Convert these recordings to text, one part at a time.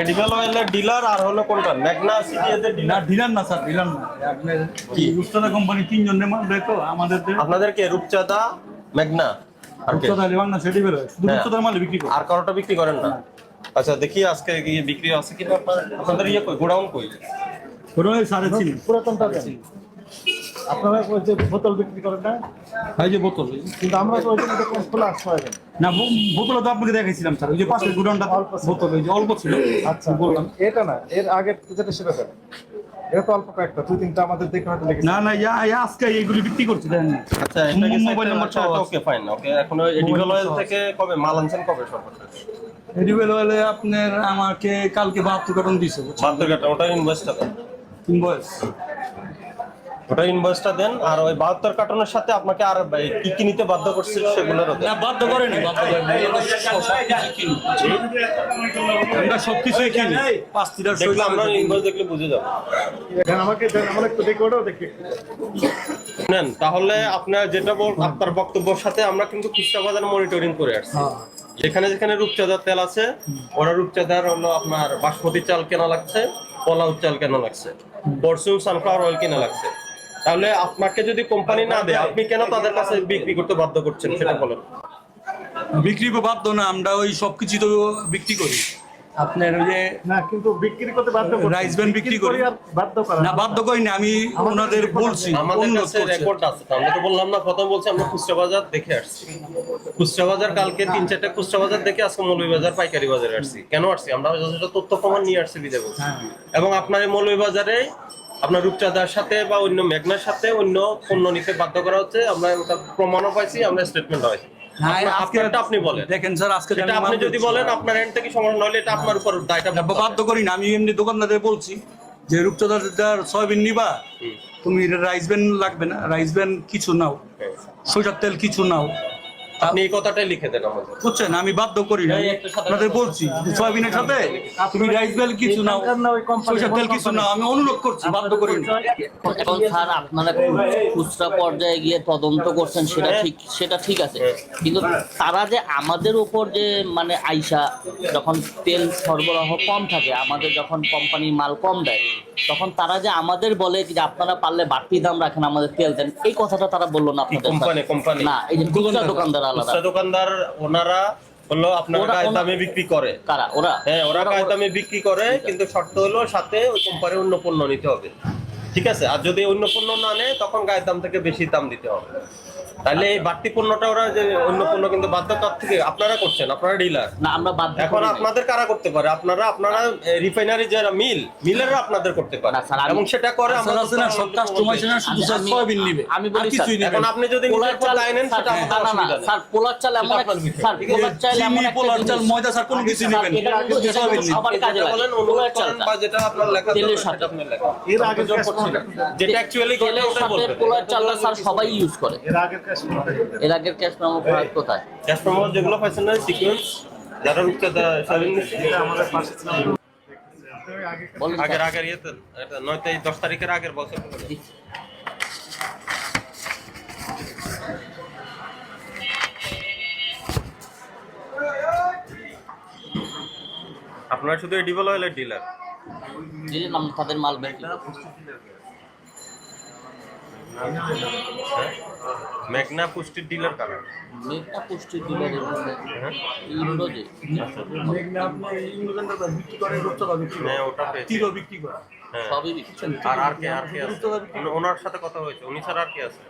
Edible অয়েলের dealer আর হলো কোনটা? ম্যাগনা সিটি এদের না ডিলার ডিলার না স্যার ডিলার না। আপনার কি? রুস্টাদা কোম্পানি তিনজন মাল দেয় আমাদের আপনাদেরকে রূপচাঁদা ম্যাগনা আর না সেটি শুধু হ্যাঁ। মাল বিক্রি করে। আর কারোটা বিক্রি করেন না? আচ্ছা দেখি আজকে কি বিক্রি আছে কিনা। আপনাদের ইয়ে কই? গোডাউন কই? ওই সাড়ে তিন। পুরাতনটা দেন আপনারা ওই যে বোতল বিক্রি করেন না? এই যে বোতল। কিন্তু আমরা তো ওইখানে দেখলাম খোলা না বোতল তো আপনাকে দেখাইছিলাম স্যার। ওই যে পাশের গুডাউনটা বোতল ওই যে অল্প ছিল। আচ্ছা। বললাম। এটা না এর আগের যেটা সেটা এটা তো অল্প কয়েকটা দুই তিনটা আমাদের দেখে হয়তো লেগেছে না না ইয়া ইয়া আজকে এইগুলি বিক্রি করছি আচ্ছা এটা কি মোবাইল ওকে ফাইন ওকে এখন এডিবল অয়েল থেকে কবে মাল আনছেন কবে সর্বশেষ এডিবেল হলে আপনার আমাকে কালকে বাহাত্তর কার্টন দিছে বাহাত্তর কাটা ওটা ইনভয়েসটা বয়স ওটা ইনভয়েসটা দেন আর ওই বাহাত্তর কার্টনের সাথে আপনাকে আর কি কি নিতে বাধ্য করছে সেগুলোরও দেন। না বাধ্য করেনি আমরা সব কিছুই কিনি। পাঁচ দেখলে আমরা ইনভয়েস দেখলে বুঝে যাব। আমাকে আমরা একটু দেখে ওটাও দেখি। নেন তাহলে আপনার যেটা বল আপনার বক্তব্যের সাথে আমরা কিন্তু খুচরা বাজার মনিটরিং করে আসছি। হ্যাঁ। যেখানে যেখানে রূপচাঁদার তেল আছে ওরা রূপচাঁদার হলো আপনার বাসমতি চাল কেনা লাগছে পোলাও চাল কেনা লাগছে পরশুম সানফ্লাওয়ার অয়েল কেনা লাগছে। তাহলে আপনাকে যদি কোম্পানি না দেয় আপনি কেন তাদের কাছে বিক্রি করতে বাধ্য করছেন? সেটা বলেন। বিক্রি করতে বাধ্য না আমরা ওই সব কিছু তো বিক্রি করি। আপনার ওই যে না কিন্তু বিক্রি করতে বাধ্য করছি। রাইস ব্যান্ড বিক্রি করি। বাধ্য করা না বাধ্য করি না আমি ওনাদের বলছি আমাদের কাছে রেকর্ড আছে তো আমরা তো বললাম না প্রথম বলছি আমরা খুচরা বাজার দেখে আসছি। খুচরা বাজার কালকে তিন চারটা খুচরা বাজার দেখে আজকে মৌলভী বাজার পাইকারি বাজারে আসছি। কেন আসছি? আমরা যথেষ্ট তথ্য প্রমাণ নিয়ে আসছি বিদে হ্যাঁ। এবং আপনার এই মৌলভী বাজারে আপনার রূপচাঁদার সাথে বা অন্য মেঘনার সাথে অন্য পণ্য নিতে বাধ্য করা হচ্ছে। আমরা ওটা প্রমাণও পাইছি আমরা স্টেটমেন্ট হ্যাঁ, আপনারটা আপনি বলেন। দেখেন স্যার আজকে আপনি যদি বলেন আপনার এন্ড থেকে সমস্যা নইলে এটা আপনার উপর দায়টা বাধ্য করি না আমি এমনি বলছি যে রূপচাঁদার সয়াবিন নিবা তুমি রাইস ব্যান লাগবে না রাইস ব্যান কিছু নাও সরিষার তেল কিছু নাও আপনি এই কথাটাই লিখে দেন আমাদের। বুঝছেন? আমি বাধ্য করি না। আপনাদের বলছি সয়াবিনের সাথে? তুমি রাইস ব্যান কিছু না সরিষার তেল কিছু? নাও আমি অনুরোধ করছি বাধ্য করি না। এখন স্যার আপনারা খুচরা পর্যায়ে গিয়ে তদন্ত করছেন সেটা ঠিক সেটা ঠিক আছে। কিন্তু তারা যে আমাদের উপর যে মানে আইসা যখন তেল সরবরাহ কম থাকে আমাদের যখন কোম্পানি মাল কম দেয় তখন তারা যে আমাদের বলে যে আপনারা পারলে বাড়তি দাম রাখেন আমাদের তেল দেন এই কথাটা তারা বলল না আপনাদের কোম্পানি স্যার। কোম্পানি না এই যে খুচরা দোকানদার আলাদা। দোকানদার ওনারা হলো আপনার গায়ে দামে বিক্রি করে। কারা? ওরা? হ্যাঁ ওরা গায়ের দামে বিক্রি করে কিন্তু শর্ত হলো সাথে ওই কোম্পানির অন্য পণ্য নিতে হবে। ঠিক আছে? আর যদি অন্য পণ্য না নেয় তখন গায়ের দাম থেকে বেশি দাম দিতে হবে। তাহলে এই বাড়তি পণ্যটা ওরা যে অন্য পণ্য কিন্তু বাধ্যতার থেকে আপনারা করছেন আপনারা ডিলার না আমরা বাধ্য এখন আপনাদের কারা করতে পারে? আপনারা আপনারা রিফাইনারি যারা মিল মিলেররা আপনাদের করতে পারে। এবং সেটা করে আমরা না সব কাস্টমার সেটা শুধু সয়াবিন নিবে। আমি বলি স্যার, এখন আপনি যদি পোলার নিজের চাল দায় নেন সেটা আমাদের না, অসুবিধা স্যার পোলার চাল এমন এক- স্যার পোলার চাল এমন চিনি পোলার চাল ময়দা স্যার কোনো কিছু নেবেন সয়াবিন কিন্তু নিবে। সবার কাজে লাগে। বলেন পোলার করেন বা যেটা আপনার লেখা তেলের সাথে। আপনি লেখেন। এর আগে করছি যেটা অ্যাকচুয়ালি ঘটে তেলের ওটাই বলবেন পোলার চালটা স্যার সবাই ইউজ করে। এর কাজ এর আগের ক্যাশ মেমো ফারাক কোথায় কাস্টমার যেগুলো পাইছেন না সিকোয়েন্স যারা রুখতে আমাদের পাশে ছিল আগের। আগের ইয়েতে এটা নয়তো এই দশ তারিখের আগের বছর। আপনারা শুধু এডিবল অয়েলের ডিলার আমরা তাদের মাল বের। মেঘনা পুষ্টির ডিলার কারা? মেঘনা পুষ্টি ডিলারের হ্যাঁ। ইন্ডোজে মেঘনা আপনার ইংল্যান্ডের বা বিক্রি করে রূপচাঁদা বিক্রি করে। হ্যাঁ ওটা তীরও বিক্রি করে। হ্যাঁ। সবই বিক্রি আর আর কে আর কে আছে? ওনার সাথে কথা হয়েছে। উনি ছাড়া আর কে আছে?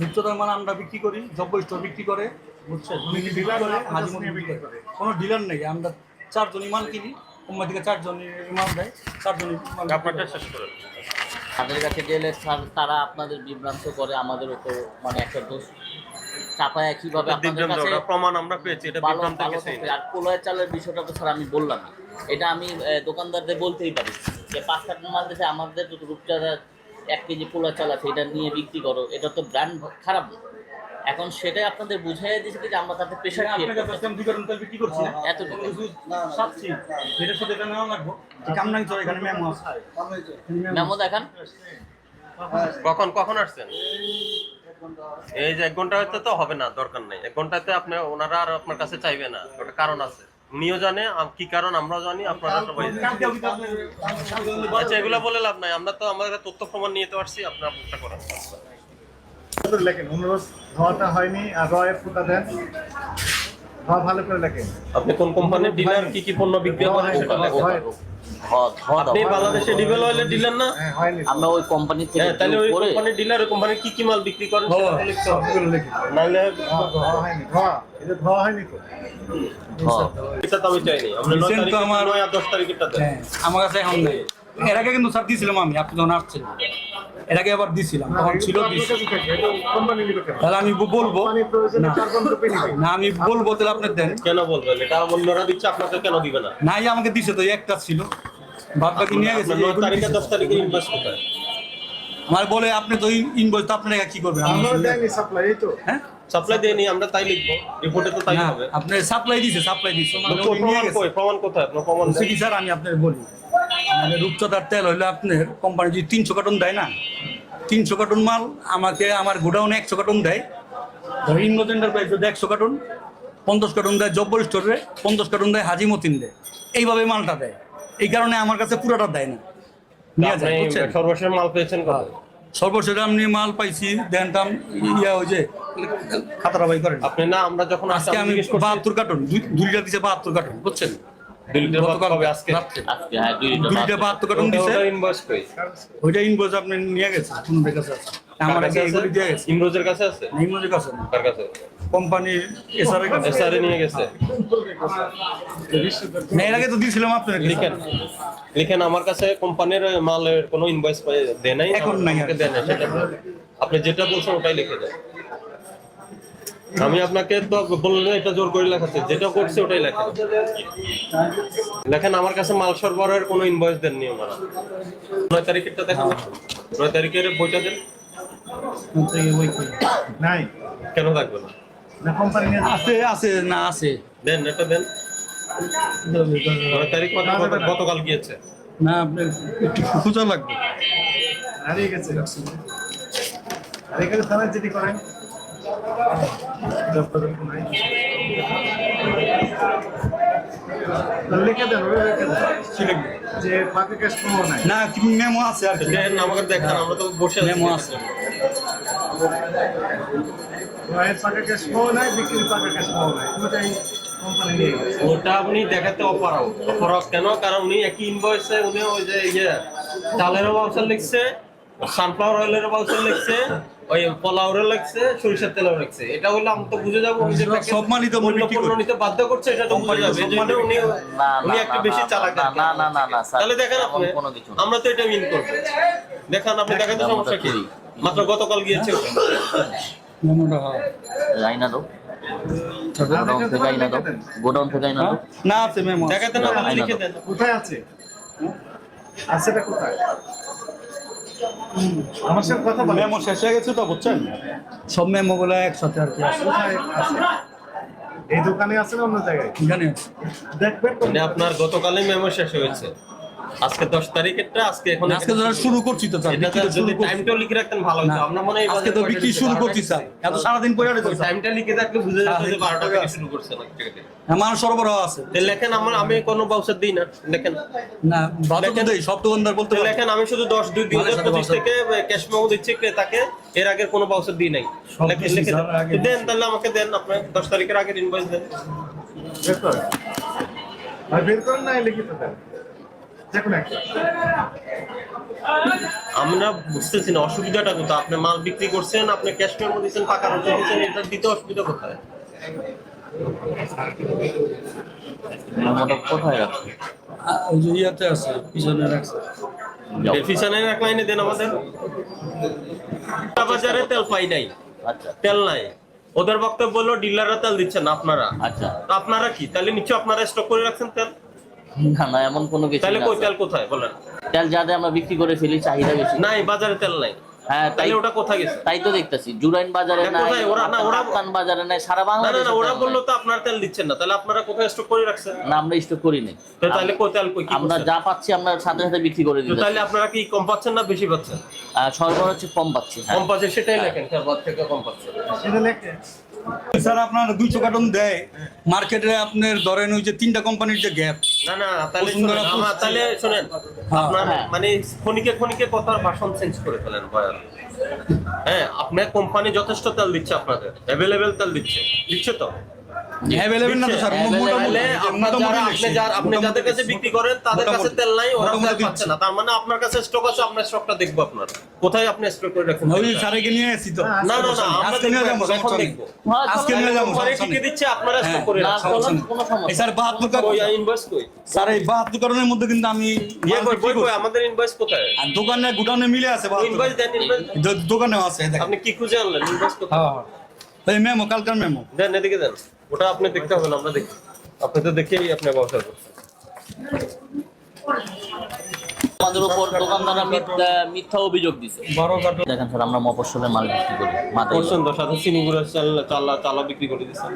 রূপচাঁদার মানে আমরা বিক্রি করি জব্ব স্টোর বিক্রি করে। বুঝছেন? উনি বিক্রি করে হাজি বিক্রি করে। কোনো ডিলার নেই আমরা চারজনই মাল কিনি। কোম্পানি থেকে চারজনই মাল দেয় বিক্রি আপনারটা শেষ করেন তাদের কাছে গেলে স্যার তারা আপনাদের বিভ্রান্ত করে আমাদের উপর মানে একটা দোষ চাপায় কীভাবে আপনাদের কাছে প্রমাণ আমরা পেয়েছি এটা বিভ্রান্ত। না আর পোলয়ের চালের বিষয়টা তো স্যার আমি বললাম এটা আমি দোকানদারদের বলতেই পারি যে পাঁচ টাকা মাল দেশে আমাদের যত রূপচাঁদা এক কেজি পোলা চাল আছে এটা নিয়ে বিক্রি করো এটা তো ব্র্যান্ড খারাপ। এখন সেটাই আপনাদের বুঝাই দিয়েছে যে আমরা তাতে প্রেশার আজকে আমি দুই কার্টন তেল করছি। না এতটুকু। সাতছি এটার সাথে এটা নেওয়া লাগবো। কামনাং চলে এখানে ম্যাম আছে। মেমো দেখান। কখন কখন আসছেন? এই যে এক ঘণ্টা হয়তো তো হবে না দরকার নেই। এক ঘন্টাতে আপনি ওনারা আর আপনার কাছে চাইবে না। ওটা কারণ আছে। উনিও জানে কি কারণ আমরাও জানি আপনারা সবাই আচ্ছা এগুলো বলে লাভ নাই। আমরা তো আমাদের তথ্য প্রমাণ নিয়ে তো পারছি আপনার করেন। করে লেখেন। অনুরোধ ধোয়াটা হয়নি আর রয়ের ফুটা দেন। ধোয়া ভালো করে লেখেন। আপনি কোন কোম্পানির ডিলার কি কি পণ্য বিক্রি করেন সেটা লেখেন হয়- ধ- ধ- আপনি বাংলাদেশে ডিবেল অয়েলের ডিলার না? হ্যাঁ আমরা ওই কোম্পানি থেকে হ্যাঁ তাহলে ওই কোম্পানির ডিলার ওই কোম্পানির কি কি মাল বিক্রি করেন নাহলে ধোয়া ধোয়া হয়নি। ধোয়া এটা ধোয়া হয়নি তো? এটা তো আমি চাইনি। আমরা নয় দশ তারিখেরটা দেন। হ্যাঁ আমার কাছে এখন নেই। এর আগে কিন্তু স্যার দিয়েছিলাম আমি আপনি যখন আসছেন আগে আবার দিছিলাম তখন ছিল তাহলে আমি বলব না। কার্বন কপি নিবে। না আমি বলব তাহলে আপনি দেন। কেন বলবেন? এটা অন্যরা দিচ্ছে আপনাকে কেন দিবে না? নাই আমাকে দিছে তো একটা ছিল। বাদ বাকি নিয়ে গেছে নয় তারিখে দশ তারিখে ইনভেস্ট কোথায়? আমার বলে আপনি তো ইনভয়েস তো আপনি কি করবেন? আমি আমরা দেয়নি সাপ্লাই এই তো। হ্যাঁ? সাপ্লাই দেয়নি আমরা তাই লিখব। রিপোর্টে তো তাই হবে। আপনি সাপ্লাই দিছে সাপ্লাই নিয়ে প্রমাণ কই? প্রমাণ কোথায়? আপনার প্রমাণ কি স্যার আমি আপনার বলি। মানে রূপচর্চার তেল হইলে আপনার কোম্পানি যদি তিনশো কার্টন দেয় না তিনশো কার্টন মাল আমাকে আমার গোডাউনে একশো কার্টন দেয়। ধর ইন্ডোজ এন্টারপ্রাইজ যদি একশো কার্টন পঞ্চাশ কার্টন দেয় জব্বল স্টোরে পঞ্চাশ কার্টন দেয় হাজি মতিন দেয় এইভাবে মালটা দেয়। এই কারণে আমার কাছে পুরোটা দেয় না। সর্বশেষ মাল পেয়েছেন কত? সর্বশেষ আমি মাল পাইছি দেনটাম ইয়া ওই যে খাতারা করেন। আপনি না আমরা যখন আজকে আমি বাহাত্তর কার্টন দুই লিটার দিচ্ছে বাহাত্তর কার্টন। বুঝছেন? দুই লিটার ভাত কবে আজকে। আজকে হ্যাঁ দুই লিটার দুই বাদ লিটার দেবে। দিছে। ইনভয়েস কই? ওইটা ইনভয়েস আপনি নিয়ে গেছে কোন কাছে আছে। আমার কাছে এগুলি দিয়ে গেছে। ইমরোজের কাছে আছে? নিমনের কাছে কার কাছে? কোম্পানির এসআর এর কাছে। এসআরে নিয়ে গেছে। না, এর আগে তো দিয়েছিলাম আপনার লিখেন। লিখেন আমার কাছে কোম্পানির মালের কোনো ইনভয়েস দেয় নাই এখন নাই দেয় নাই সেটা আপনি যেটা বলছেন ওটাই লিখে দেন। আমি আপনাকে তো বললেন এটা জোর করে লেখাচ্ছে যেটা করছে ওটাই লেখেন লেখেন আমার কাছে মাল সরবরাহের কোনো ইনভয়েস দেননি ওনারা। নয় তারিখেরটা দেখেন। নয় তারিখের বইটা দেন। নাই। কেন থাকবে না? না কোম্পানি নিয়ে আছে আছে না আছে। দেন এটা দেন। নয় তারিখ গতকাল গিয়েছে। না আপনার একটু খুঁজা লাগবে। হারিয়ে গেছে আর এখানে থানায় যেটি করেন? লিখে দেন যে ক্যাশ নাই। না মেমো আছে আর আমাকে দেখান আমরা তো বসে মেমো আছে। রয়ের ফাঁকা ক্যাশ কোনো নাই বিক্রির ফাঁকা ক্যাশ কোনো নাই। দুটাই কোম্পানি নিয়ে গেছে। ওটা আপনি দেখাতে অপারক অপারক কেন? কারণ উনি একই ইনভয়েসে উনি ওই যে ইয়ে চালেরও বাউচার লিখছে সানফ্লাওয়ার অয়েলের বাউচার লিখছে ওই পোলাওরের লিখছে সরিষার তেলেও লিখছে এটা হলে আমি তো বুঝে যাব সব- packet সব তো অন্য পণ্য নিতে বাধ্য করছে এটা তো বুঝে যাবে। জন্য উনি উনি একটু বেশি চালাক না, না, না, না, না, তাহলে দেখেন আপনি কোনো কিছু আমরা তো এটা মিন করব। দেখান আপনি আমরা সমস্যা কি? মাত্র গতকাল গিয়েছে ওটা। মেমোটা দাও গোডাউন থেকে আইনা দাও গোডাউন থেকে আইনা দাও না আছে মেমো আছে। দেখাতে না লিখে দেন। কোথায় আছে? আছে এটা কোথায়? আমার সাথে কথা বলে। আমার শেষ হয়ে গেছে তো বুঝছেন? সব মেমো গুলো একসাথে আর কি আছে। এই দোকানে আছে না অন্য জায়গায়। দেখবেন আপনার গতকালই মেমো শেষ হয়েছে। আজকে দশ তারিখেরটা আজকে এখন আজকে যারা শুরু করছি তো স্যার এটা বিক্রি যদি শুরু করছি। টাইমটাও লিখে রাখতেন ভালো হতো। আমরা মনে হয় আজকে তো বিক্রি শুরু করছি স্যার। এত সারাদিন পরে রয়েছে স্যার। টাইমটা লিখে রাখলে বুঝে যেত যে শুরু করছে আমার সরবরাহ আছে। লেখেন আমার আমি কোনো বাউচার দিই না লেখেন। না বাদ দেই সব দোকানদার বলতে লেখেন আমি শুধু দশ দুই দুই হাজার সাথে পঁচিশ voucher। থেকে ক্যাশ মেমো দিচ্ছি ক্রেতাকে এর আগে কোনো বাউচার দিই নাই। দেন। তাহলে আমাকে দেন আপনার দশ তারিখের আগে ইনভয়েস দেন। বের করেন আর বের করেন না লিখিত দেন। আমরা বুঝতেছি না অসুবিধাটা কোথায়? আপনি মাল বিক্রি করছেন আপনি ক্যাশ মেমো দিচ্ছেন টাকা রোজগার দিচ্ছেন এটা দিতে অসুবিধা কোথায়? কোথায় রাখছো আ- ওই যে ইয়াতে আছে পিছনে রাখছে। এক লাইনে দেন আমাদের। বাজারে তেল পাই নাই। আচ্ছা। তেল নাই। ওদের বক্তব্য বলল ডিলাররা তেল দিচ্ছেন আপনারা। আচ্ছা। তো আপনারা কি? তাহলে নিশ্চয় আপনারা স্টক করে রাখছেন তেল? না না এমন কোনো কিছু তাহলে কই তেল কোথায় বলেন। তেল যাতে আমরা বিক্রি করে ফেলি চাহিদা বেশি। নাই বাজারে তেল নাই। হ্যাঁ তাই ওটা কোথায় গেছে? তাই তো দেখতেছি জুরাইন বাজারে না, নাই কোথায়? ওরা- না, ওরা- কাপ্তান বাজারে নাই সারা না না না ওরা বলল তো আপনারা তেল দিচ্ছেন না তাহলে আপনারা কোথায় স্টক করে রাখছেন? না আমরা স্টক করি নাই। তাহলে কই তেল কই আমরা যা পাচ্ছি আমরা সাথে সাথে বিক্রি করে দিচ্ছি তাহলে আপনারা কি কম পাচ্ছেন না বেশি পাচ্ছেন? সরবরাহ হচ্ছে কম পাচ্ছি হ্যাঁ। কম পাচ্ছে সেটাই লেখেন খেয়াল থেকে কম পাচ্ছে সেটা লেখে স্যার আপনার দুইশো কার্টন দেয় মার্কেটে আপনার ধরেন ওই যে তিনটা কোম্পানির যে গ্যাপ না না তাহলে শোনেন, তাহলে শোনেন হ্যাঁ। আপনার। মানে ক্ষণিকে ক্ষণিকে কথার ভাষণ চেঞ্জ করে ফেলেন বয়ান হ্যাঁ আপনার কোম্পানি যথেষ্ট তেল দিচ্ছে আপনাদের অ্যাভেলেবেল তেল দিচ্ছে দিচ্ছে তো অ্যাভেলেবেল না তো স্যার মোটামুটি তাহলে যারা আপনি যারা আপনি যাদের কাছে বিক্রি করেন তাদের কাছে তেল নাই ওরা তেল পাচ্ছে না। তার মানে আপনার কাছে স্টক আছে আপনার স্টকটা দেখব আপনার। কোথায় আপনি স্টক করে রাখছেন ওই স্যারকে নিয়ে এসেছি তো। না না না আমরা নিয়ে যাব এখন দেখব। আজকে নিয়ে যাব পরে টিকে দিচ্ছে আপনারা স্টক করে না, কোনো- সমস্যা স্যার বাহাত্তর কার্টন ওই ইনভয়েস কই? স্যার এই বাহাত্তর কারণের মধ্যে কিন্তু আমি ইয়ে মাল কই কই? আমাদের ইনভয়েস কোথায়? আর দোকানে গুডাউনে মিলে আছে বাহাত্তর। ইনভয়েস দেন ইনভয়েস দোকানেও আছে আপনি কি খুঁজে আনলেন? ইনভয়েস কোথায়? হ্যাঁ এই মেমো কালকার মেমো। দেন এদিকে দেন। ওটা আপনি দেখতে হবে না আমরা দেখি আপনি তো দেখেই আপনি ব্যবসা করছেন। আমাদের উপর দোকানদাররা মিথ্যা অভিযোগ দিছে। বারো দেখেন স্যার আমরা মফস্বলে মাল বিক্রি করি করছেন তো সাথে চিনি গুঁড়ো চাল চালা চালা বিক্রি করে দিচ্ছেন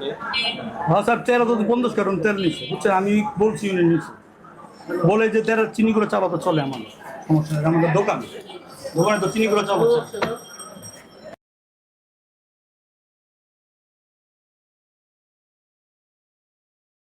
হ্যাঁ স্যার তেরো তো কার্টন তেল নিচ্ছে বুঝছেন আমি বলছি নিচ্ছে বলে যে তেরো চিনি করে চালাতে চলে আমার সমস্যা আমাদের দোকান। দোকানে তো চিনি করে চালাচ্ছে